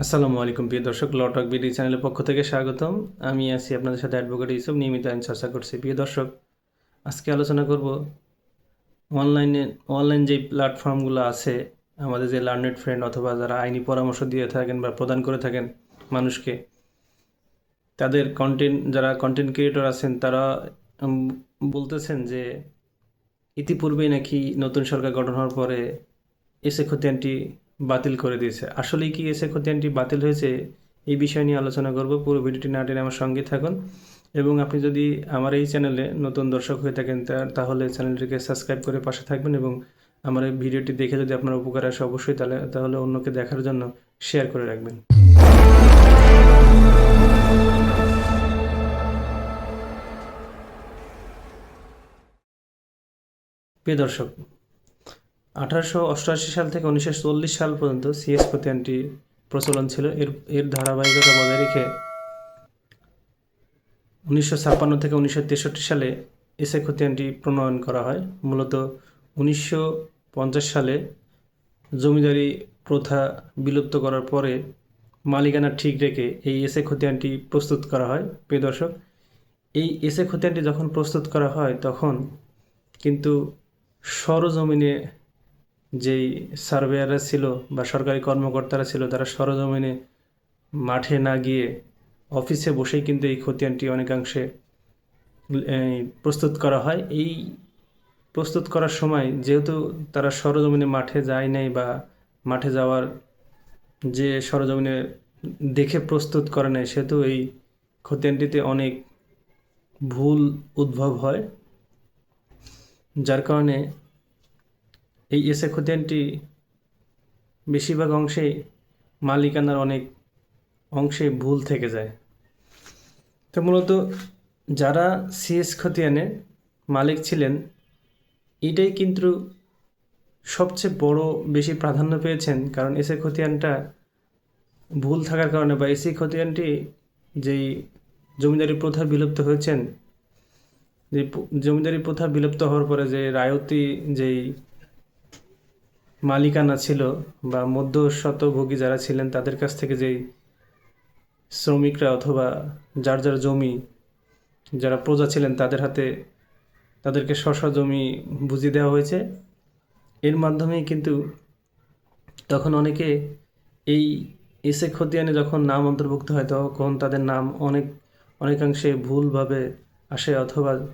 আসসালামু আলাইকুম, প্রিয় দর্শক লটক বিডি চ্যানেলের পক্ষ থেকে স্বাগতম। আমি আছি আপনাদের সাথে অ্যাডভোকেট ইউসুফ, নিয়মিত আইন চর্চা করছি। প্রিয় দর্শক, আজকে আলোচনা করব অনলাইনে, অনলাইন যে প্ল্যাটফর্মগুলো আছে, আমাদের যে লার্নেড ফ্রেন্ড অথবা যারা আইনি পরামর্শ দিয়ে থাকেন বা প্রদান করে থাকেন মানুষকে, তাদের কন্টেন্ট যারা কন্টেন্ট ক্রিয়েটর আছেন, তারা বলতেছেন যে ইতিপূর্বেই নাকি নতুন সরকার গঠন হওয়ার পরে এসে খতিয়ানটি বাতিল করে দিয়েছে। আসলে কি এসে খতিয়ানটি বাতিল হয়েছে এই বিষয় নিয়ে আলোচনা করব। পুরো ভিডিওটি না টেনে আমার সঙ্গে থাকুন। এবং আপনি যদি আমার এই চ্যানেলে নতুন দর্শক হয়ে থাকেন তাহলে চ্যানেলটিকে সাবস্ক্রাইব করে পাশে থাকবেন এবং আমার এই ভিডিওটি দেখে যদি আপনার উপকার আসে অবশ্যই, তাহলে তাহলে অন্যকে দেখার জন্য শেয়ার করে রাখবেন। প্রিয় দর্শক আঠারোশো অষ্টআশি সাল থেকে উনিশশো চল্লিশ সাল পর্যন্ত সিএস খতিয়ানটি প্রচলন ছিল। এর এর ধারাবাহিকতা বজায় রেখে উনিশশো ছাপ্পান্ন থেকে উনিশশো তেষট্টি সালে এসএ খতিয়ানটি প্রণয়ন করা হয়। মূলত উনিশশো পঞ্চাশ সালে জমিদারি প্রথা বিলুপ্ত করার পরে মালিকানা ঠিক রেখে এই এসএ খতিয়ানটি প্রস্তুত করা হয়। প্রিয় দর্শক, এই এসএ খতিয়ানটি যখন প্রস্তুত করা হয়, তখন কিন্তু সরজমিনে যেই সার্ভেয়াররা ছিল বা সরকারি কর্মকর্তারা ছিল, তারা সরজমিনে মাঠে না গিয়ে অফিসে বসেই কিন্তু এই খতিয়ানটি অনেকাংশে প্রস্তুত করা হয়। এই প্রস্তুত করার সময় যেহেতু তারা সরজমিনে মাঠে যায় নাই বা মাঠে যাওয়ার যে সরজমিনে দেখে প্রস্তুত করে নেয় সেহেতু এই খতিয়ানটিতে অনেক ভুল উদ্ভব হয়। যার কারণে এই এসে খতিয়ানটি বেশিরভাগ অংশেই মালিকানার অনেক অংশে ভুল থেকে যায়। তো মূলত যারা সিএস খতিয়ানের মালিক ছিলেন, এটাই কিন্তু সবচেয়ে বড় বেশি প্রাধান্য পেয়েছেন, কারণ এসে খতিয়ানটা ভুল থাকার কারণে বা এসি খতিয়ানটি যেই জমিদারি প্রথা বিলুপ্ত হয়েছেন, যে জমিদারি প্রথা বিলুপ্ত হওয়ার পরে যে রায়তি যেই মালিকানা ছিল বা মধ্য শতভোগী যারা ছিলেন তাদের কাছ থেকে যেই শ্রমিকরা অথবা যার যার জমি যারা প্রজা ছিলেন তাদের হাতে তাদেরকে স্ব জমি বুঝিয়ে দেওয়া হয়েছে। এর মাধ্যমেই কিন্তু তখন অনেকে এই এসে খতিয়ানে যখন নাম অন্তর্ভুক্ত হয় তখন তাদের নাম অনেক অনেকাংশে ভুলভাবে আসে অথবা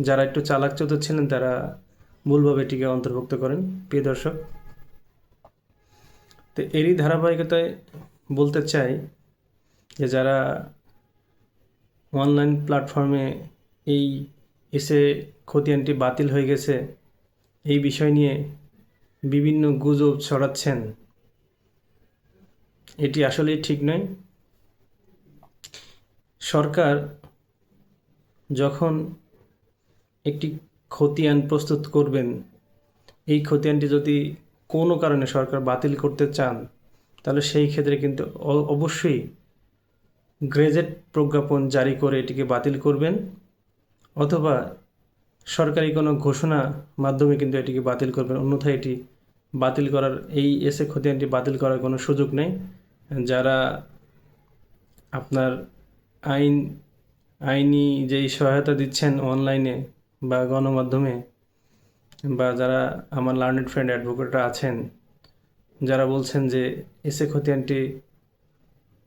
যারা একটু চালাক চতুর ছিলেন তারা ভুলভাবে এটিকে অন্তর্ভুক্ত করেন। প্রিয় দর্শক তো এরই ধারাবাহিকতায় বলতে চাই যে যারা অনলাইন প্ল্যাটফর্মে এই এসে খতিয়ানটি বাতিল হয়ে গেছে, এই বিষয় নিয়ে বিভিন্ন গুজব ছড়াচ্ছেন, এটি আসলেই ঠিক নয়। সরকার যখন একটি খতিয়ান প্রস্তুত করবেন, এই খতিয়ানটি যদি কোনো কারণে সরকার বাতিল করতে চান, তাহলে সেই ক্ষেত্রে কিন্তু অবশ্যই গ্রেজেট প্রজ্ঞাপন জারি করে এটিকে বাতিল করবেন, অথবা সরকারি কোনো ঘোষণা মাধ্যমে কিন্তু এটিকে বাতিল করবেন। অন্যথায় এটি বাতিল করার, এই এসে খতিয়ানটি বাতিল করার কোনো সুযোগ নেই। যারা আপনার আইন, আইনি যেই সহায়তা দিচ্ছেন অনলাইনে বা গণমাধ্যমে বা যারা আমার লার্নেড ফ্রেন্ড অ্যাডভোকেটরা আছেন, যারা বলছেন যে এসে খতিয়ানটি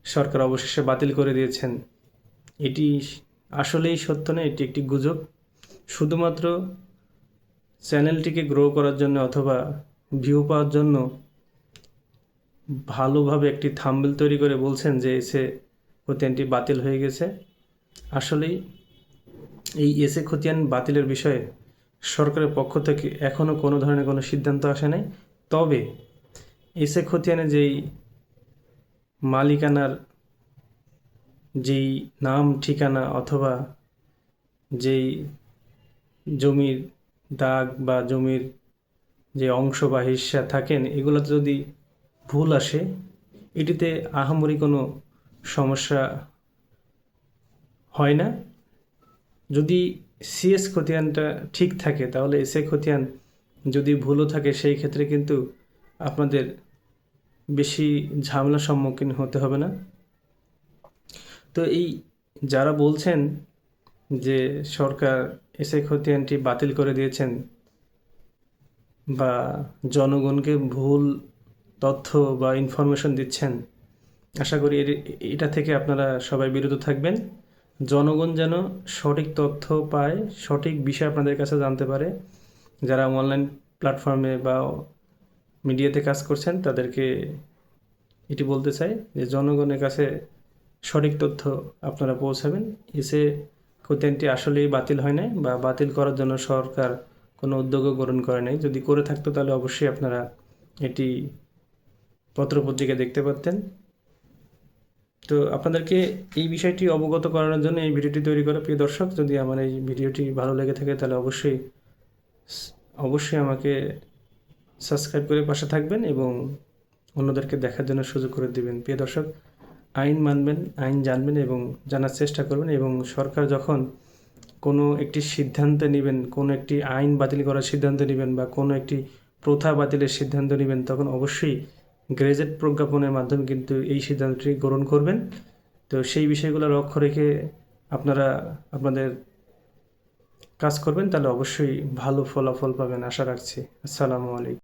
সরকার অবশেষে বাতিল করে দিয়েছেন, এটি আসলেই সত্য নয় এটি একটি গুজব। শুধুমাত্র চ্যানেলটিকে গ্রো করার জন্য অথবা ভিউ পাওয়ার জন্য ভালোভাবে একটি থাম্বেল তৈরি করে বলছেন যে এসে খতিয়ানটি বাতিল হয়ে গেছে। আসলেই এই এসে খতিয়ান বাতিলের বিষয়ে সরকারের পক্ষ থেকে এখনও কোনো ধরনের কোনো সিদ্ধান্ত আসে নাই। তবে এসে খতিয়ানে যেই মালিকানার যেই নাম, ঠিকানা অথবা যেই জমির দাগ বা জমির যে অংশ বা হিস্সা থাকেন এগুলো যদি ভুল আসে, এটিতে আহামরি কোনো সমস্যা হয় না। যদি সিএস খতিয়ানটা ঠিক থাকে, তাহলে এসএ খতিয়ান যদি ভুলও থাকে, সেই ক্ষেত্রে কিন্তু আপনাদের বেশি ঝামেলার সম্মুখীন হতে হবে না। তো এই যারা বলছেন যে সরকার এসে খতিয়ানটি বাতিল করে দিয়েছেন বা জনগণকে ভুল তথ্য বা ইনফরমেশন দিচ্ছেন, আশা করি এটা থেকে আপনারা সবাই বিরত থাকবেন। জনগণ যেন সঠিক তথ্য পায়, সঠিক বিষয় আপনাদের কাছে জানতে পারে। যারা অনলাইন প্ল্যাটফর্মে বা মিডিয়াতে কাজ করছেন, তাদেরকে এটি বলতে চাই যে, জনগণের কাছে সঠিক তথ্য আপনারা পৌঁছাবেন। এসে খতিয়ানটি আসলেই বাতিল হয় নাই বা বাতিল করার জন্য সরকার কোনো উদ্যোগও গ্রহণ করে নাই। যদি করে থাকতো, তাহলে অবশ্যই আপনারা এটি পত্রপত্রিকা দেখতে পারতেন। তো আপনাদেরকে এই বিষয়টি অবগত করানোর জন্য এই ভিডিওটি তৈরি করা। প্রিয় দর্শক, যদি আমার এই ভিডিওটি ভালো লেগে থাকে, তাহলে অবশ্যই অবশ্যই আমাকে সাবস্ক্রাইব করে পাশে থাকবেন এবং অন্যদেরকে দেখার জন্য সুযোগ করে দিবেন। প্রিয় দর্শক, আইন মানবেন, আইন জানবেন এবং জানার চেষ্টা করবেন এবং সরকার যখন কোনো একটি সিদ্ধান্ত নেবেন, কোনো একটি আইন বাতিল করার সিদ্ধান্ত নেবেন বা কোনো একটি প্রথা বাতিলের সিদ্ধান্ত নেবেন, তখন অবশ্যই গ্রেজেট প্রজ্ঞাপনের মাধ্যমে কিন্তু এই সিদ্ধান্তটি গ্রহণ করবেন। তো সেই বিষয়গুলো লক্ষ্য রেখে আপনারা আপনাদের কাজ করবেন, তাহলে অবশ্যই ভালো ফলাফল পাবেন। আশা রাখছি। আসসালামু আলাইকুম।